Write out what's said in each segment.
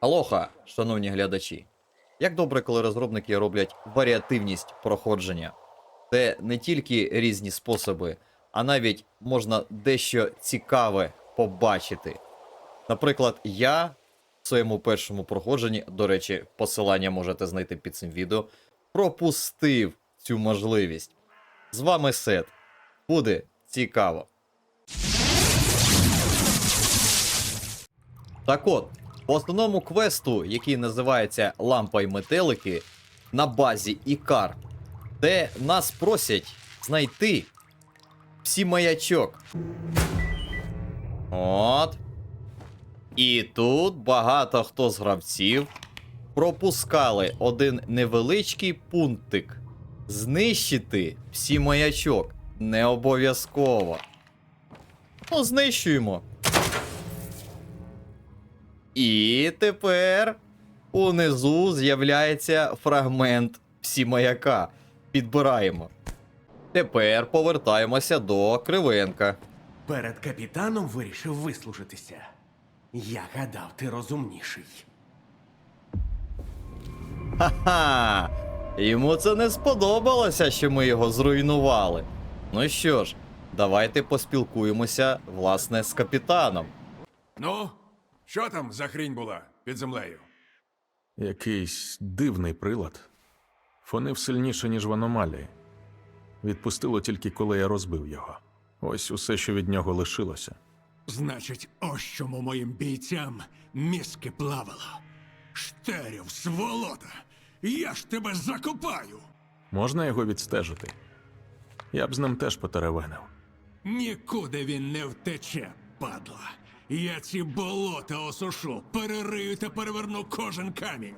Алоха, шановні глядачі. Як добре, коли розробники роблять варіативність проходження. Це не тільки різні способи, а навіть можна дещо цікаве побачити. Наприклад, я в своєму першому проходженні, до речі, посилання можете знайти під цим відео, пропустив цю можливість. З вами Сет. Буде цікаво. Так от, по основному квесту, який називається Лампа й метелики, на базі Ікар, де нас просять знайти всі маячок. От. І тут багато хто з гравців пропускали один невеличкий пунктик. Знищити всі маячок. Не обов'язково. Ну, знищуємо. І тепер унизу з'являється фрагмент всі маяка. Підбираємо. Тепер повертаємося до Кривенка. Перед капітаном вирішив вислужитися. Я гадав, ти розумніший. Ха-ха! Йому це не сподобалося, що ми його зруйнували. Ну що ж, давайте поспілкуємося, власне, з капітаном. Ну, що там за хрінь була під землею? Якийсь дивний прилад. Фонив сильніше, ніж в аномалії. Відпустило тільки коли я розбив його. Ось усе, що від нього лишилося. Значить, ось чому моїм бійцям мізки плавало. Штерів, сволота! Я ж тебе закопаю! Можна його відстежити? Я б з ним теж потеревенив. Нікуди він не втече, падла. Я ці болота осушу, перерию та переверну кожен камінь.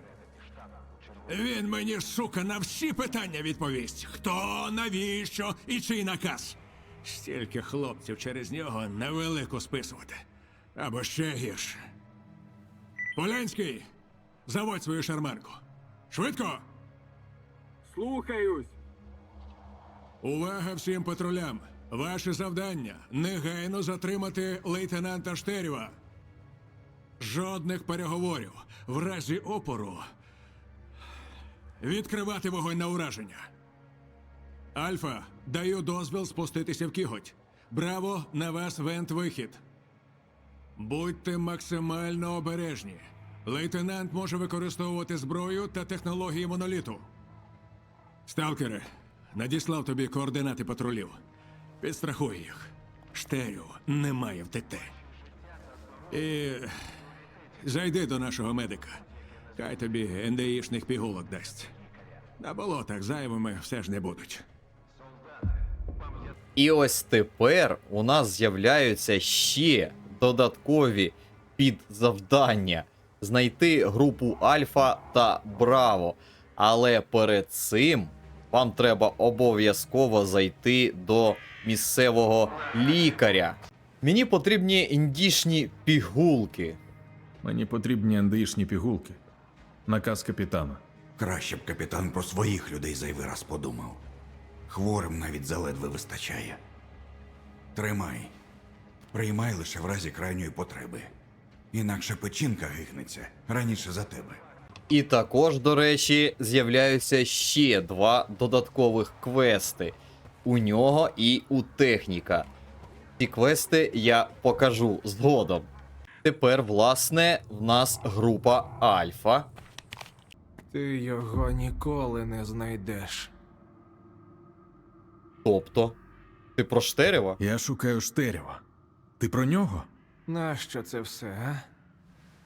Він мені, сука, на всі питання відповість. Хто, навіщо і чий наказ. Стільки хлопців через нього невелику списувати. Або ще гірше. Полянський, заводь свою шарманку. Швидко! Слухаюсь. Увага всім патрулям! Ваше завдання негайно затримати лейтенанта Штерєва. Жодних переговорів. В разі опору. Відкривати вогонь на ураження. Альфа, даю дозвіл спуститися в кіготь. Браво, на вас вент вихід. Будьте максимально обережні. Лейтенант може використовувати зброю та технології моноліту. Сталкере, надіслав тобі координати патрулів. Підстрахуй їх. Штерю немає втекти. І зайди до нашого медика. Хай тобі НДІшних пігулок дасть. На болотах зайвими все ж не будуть. І ось тепер у нас з'являються ще додаткові підзавдання знайти групу Альфа та Браво. Але перед цим вам треба обов'язково зайти до місцевого лікаря. Мені потрібні індішні пігулки. Мені потрібні НДІшні пігулки. Наказ капітана. Краще б капітан про своїх людей зайвий раз подумав. Хворим навіть заледве вистачає. Тримай. Приймай лише в разі крайньої потреби. Інакше печінка гигнеться раніше за тебе. І також, до речі, з'являються ще два додаткових квести. У нього і у техніка. Ці квести я покажу згодом. Тепер, власне, в нас група Альфа. Ти його ніколи не знайдеш. Тобто, ти про Штерева? Я шукаю Штерєва. Ти про нього? Нащо це все, а?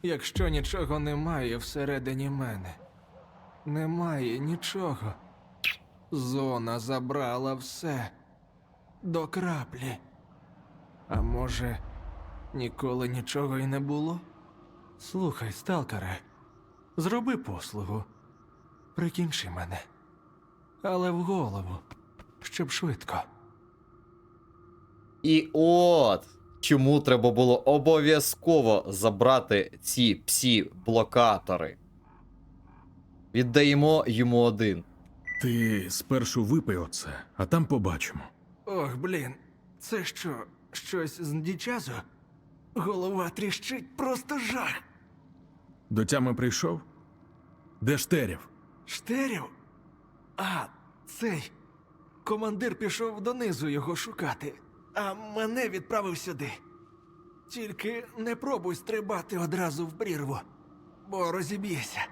Якщо нічого немає всередині мене. Немає нічого. Зона забрала все. До краплі. А може, ніколи нічого й не було? Слухай, сталкере, зроби послугу. Прикінчи мене. Але в голову, щоб швидко. І от чому треба було обов'язково забрати ці псі блокатори. Віддаємо йому один. Ти спершу випий оце, а там побачимо. Ох, блін, це що, щось з дічазу? Голова тріщить просто жах. До тями прийшов? Де штерів? Штерів? А, цей. Командир пішов донизу його шукати, а мене відправив сюди. Тільки не пробуй стрибати одразу в прірву, бо розіб'єся.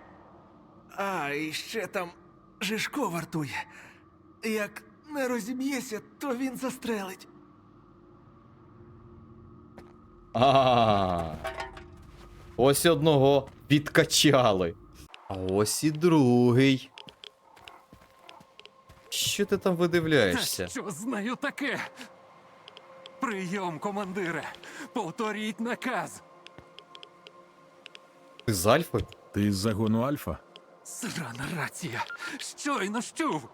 А, і ще там Жишко вартує. Як не розіб'єся, то він застрелить. А. Ось одного підкачали. А ось і другий. Що ти там видивляєшся? Та що з нею таке? Прийом, командире. Повторіть наказ. Ти з Альфи? Ти з загону Альфа? Срана рація. Щойно ж чув.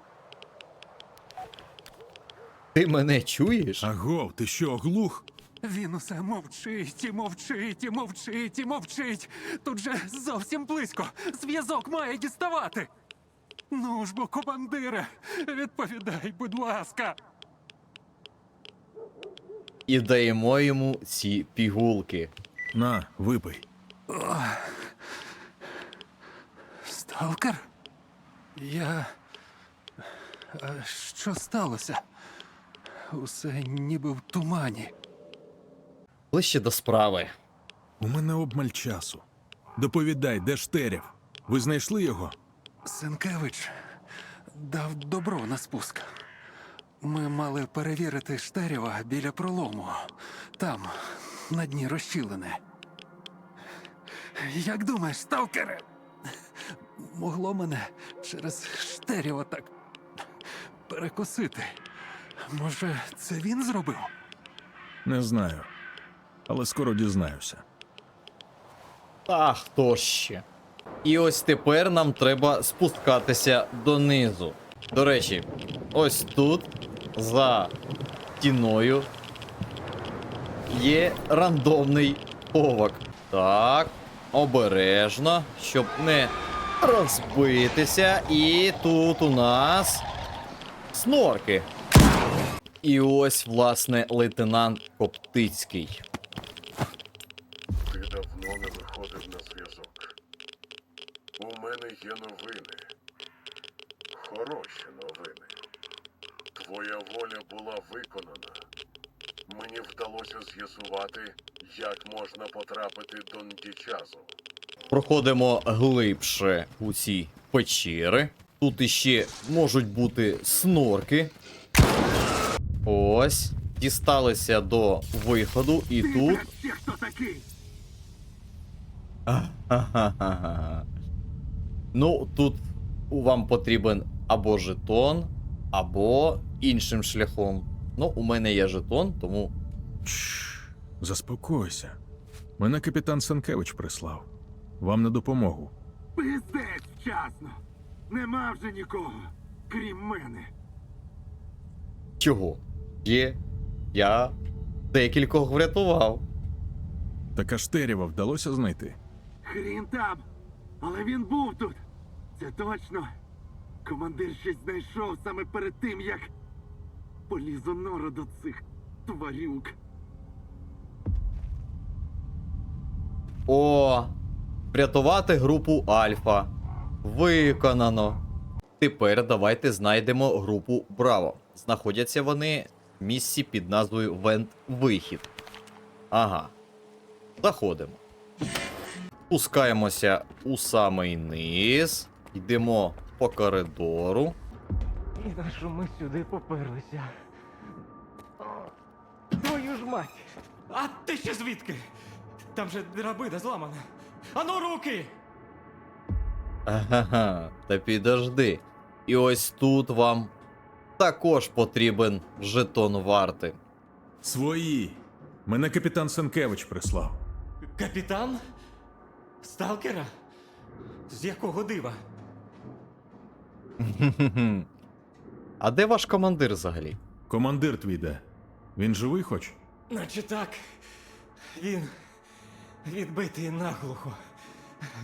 Ти мене чуєш? Агов, ти що, оглух? Він усе мовчить і мовчить і мовчить і мовчить. Тут же зовсім близько. Зв'язок має діставати. Ну ж бо, командире, відповідай, будь ласка. І даємо йому ці пігулки. На, випий. Сталкер? Я. А що сталося? Усе ніби в тумані. Ближче до справи. У мене обмаль часу. Доповідай, де штерів? Ви знайшли його? Сенкевич дав добро на спуск. Ми мали перевірити Штерєва біля пролому. Там, на дні розчілини. Як думаєш, сталкере? Могло мене через Штерєва так перекосити. Може, це він зробив? Не знаю. Але скоро дізнаюся. А хто ще? І ось тепер нам треба спускатися донизу. До речі, ось тут, за стіною, є рандомний повак. Так, обережно, щоб не розбитися. І тут у нас снорки. І ось, власне, лейтенант Коптицький. Ти давно не виходив на зв'язок. У мене є новини. Хороші новини. Твоя воля була виконана. Мені вдалося з'ясувати, як можна потрапити до Ндічазу. Проходимо глибше у ці печери. Тут іще можуть бути снорки. Ось. Дісталися до виходу, і тут. Ха-ха-ха-ха. Ну, тут вам потрібен або жетон, або іншим шляхом. Ну, у мене є жетон, тому Чш, заспокойся. Мене капітан Санкевич прислав. Вам на допомогу. Пиздець вчасно. Нема вже нікого, крім мене. чого? Є. Я декількох врятував. Така штерєва вдалося знайти. Хрін там. Але він був тут. Це точно. Командир щось знайшов саме перед тим, як поліз у до цих тварюк. О, врятувати групу Альфа. Виконано. Тепер давайте знайдемо групу Браво. Знаходяться вони в місці під назвою Вент Вихід. Ага. Заходимо. Спускаємося у самий низ. Йдемо по коридору. І на що ми сюди поперлися? Твою ж мать! А ти ще звідки? Там же драбина зламана. Ану руки! Ага, та підожди. І ось тут вам також потрібен жетон варти. Свої. Мене капітан Санкевич прислав. Капітан? Сталкера? З якого дива? А де ваш командир взагалі? Командир твій де? Він живий хоч? Наче так. Він відбитий наглухо.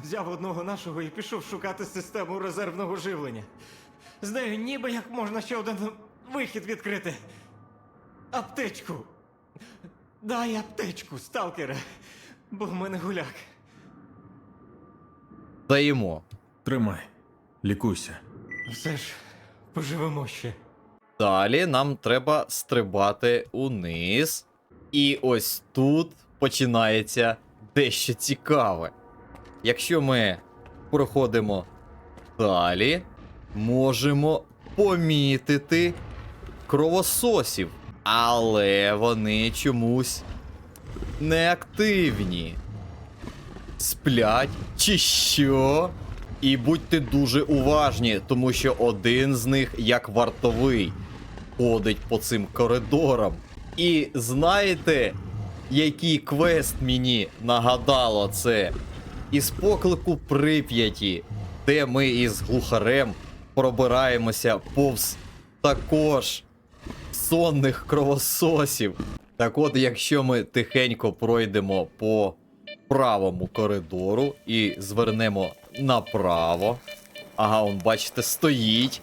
Взяв одного нашого і пішов шукати систему резервного живлення. З нею ніби як можна ще один вихід відкрити. Аптечку. Дай аптечку, сталкере, бо в мене гуляк. даємо. Тримай, лікуйся. Все ж поживемо ще. Далі нам треба стрибати униз. І ось тут починається дещо цікаве. Якщо ми проходимо далі, можемо помітити кровососів, але вони чомусь неактивні. Сплять чи що? І будьте дуже уважні, тому що один з них, як вартовий, ходить по цим коридорам. І знаєте, який квест мені нагадало це? Із поклику Прип'яті, де ми із глухарем пробираємося повз також сонних кровососів. Так от, якщо ми тихенько пройдемо по правому коридору і звернемо направо. Ага, он, бачите, стоїть.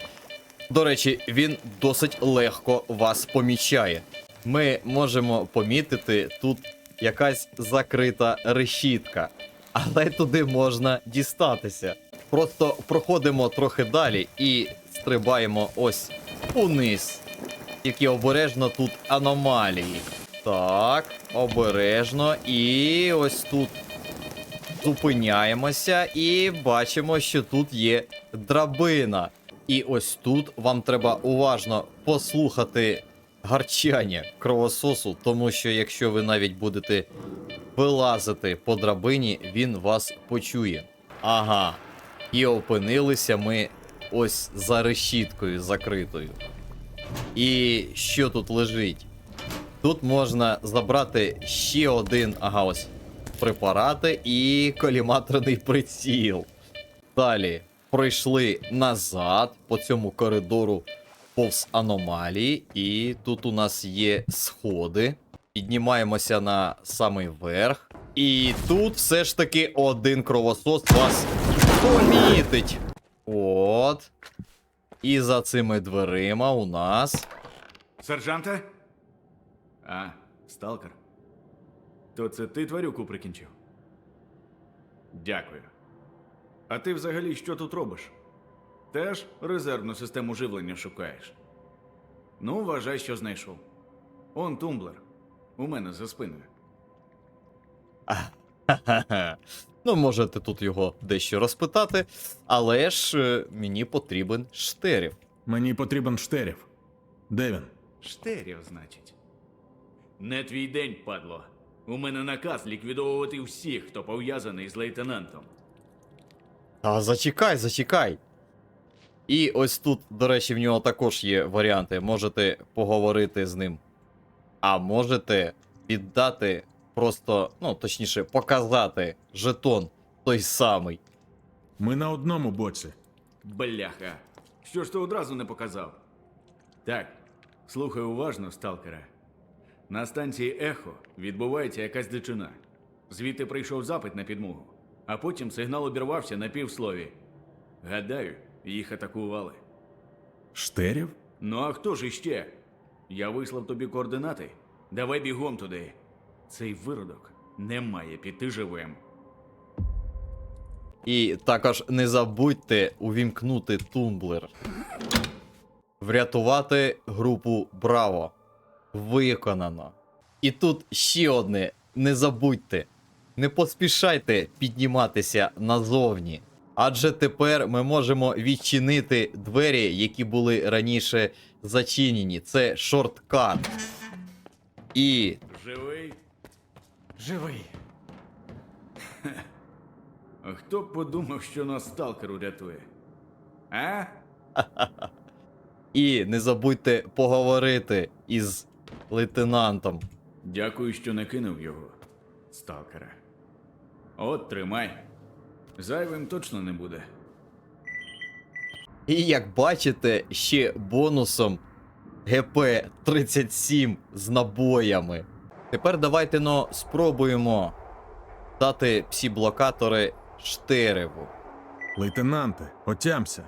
До речі, він досить легко вас помічає. Ми можемо помітити тут якась закрита решітка, але туди можна дістатися. Просто проходимо трохи далі і стрибаємо ось униз. Тільки обережно тут аномалії. Так, обережно. І ось тут зупиняємося і бачимо, що тут є драбина. І ось тут вам треба уважно послухати гарчання кровососу, тому що якщо ви навіть будете вилазити по драбині, він вас почує. Ага. І опинилися ми ось за решіткою закритою. І що тут лежить? Тут можна забрати ще один, ага, ось препарати і коліматорний приціл. Далі пройшли назад по цьому коридору повз аномалії, і тут у нас є сходи. Піднімаємося на самий верх. І тут все ж таки один кровосос вас помітить. От. І за цими дверима у нас. Сержанте? А, сталкер. То це ти тварюку прикінчив? Дякую. А ти взагалі що тут робиш? Теж резервну систему живлення шукаєш. Ну, вважай, що знайшов. Он тумблер. У мене за спиною. Ха-ха. Ну, можете тут його дещо розпитати, але ж е, мені потрібен штерів. Мені потрібен штерів. Де він? Штерів, значить. Не твій день, падло. У мене наказ ліквідовувати всіх, хто пов'язаний з лейтенантом. А зачекай, зачекай. І ось тут, до речі, в нього також є варіанти. Можете поговорити з ним. А можете віддати просто, ну, точніше, показати жетон той самий. Ми на одному боці. Бляха. Що ж ти одразу не показав? Так, слухай уважно, сталкера. На станції Ехо відбувається якась дичина. Звідти прийшов запит на підмогу, а потім сигнал обірвався на півслові. Гадаю, їх атакували. Штерів? Ну а хто ж іще? Я вислав тобі координати. Давай бігом туди. Цей виродок не має піти живим. І також не забудьте увімкнути тумблер. Врятувати групу Браво. Виконано. І тут ще одне. Не забудьте. Не поспішайте підніматися назовні. Адже тепер ми можемо відчинити двері, які були раніше зачинені. Це шорткат. І Живий? Живий. А хто б подумав, що нас сталкер урятує? А? І не забудьте поговорити із лейтенантом. Дякую, що не кинув його, сталкера. От тримай. Зайвим точно не буде. І як бачите, ще бонусом ГП-37 з набоями. Тепер давайте но спробуємо дати псі-блокатори Штереву. Лейтенанте, отямся.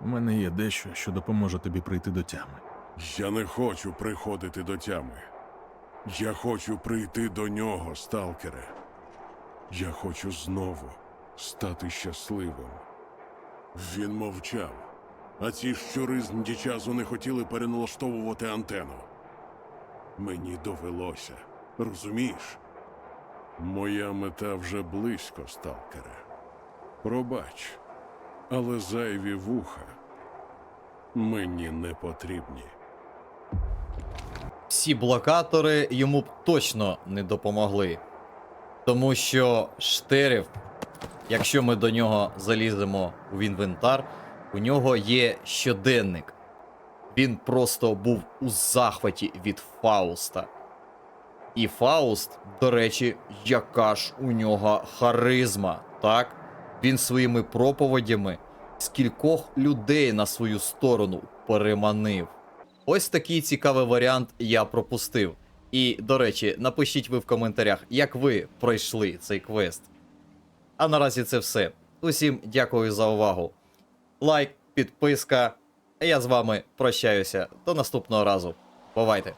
У мене є дещо, що допоможе тобі прийти до тями. Я не хочу приходити до тями. Я хочу прийти до нього, сталкере. Я хочу знову стати щасливим. Він мовчав, а ці щури з Мдічазу не хотіли переналаштовувати антенну. Мені довелося, розумієш? Моя мета вже близько, сталкере. Пробач, але зайві вуха мені не потрібні. Всі блокатори йому б точно не допомогли. Тому що штерів, якщо ми до нього заліземо в інвентар, у нього є щоденник. Він просто був у захваті від Фауста. І Фауст, до речі, яка ж у нього харизма, так? Він своїми проповідями скількох людей на свою сторону переманив. Ось такий цікавий варіант я пропустив. І, до речі, напишіть ви в коментарях, як ви пройшли цей квест. А наразі це все. Усім дякую за увагу. Лайк, підписка. Я з вами прощаюся. До наступного разу. Бувайте!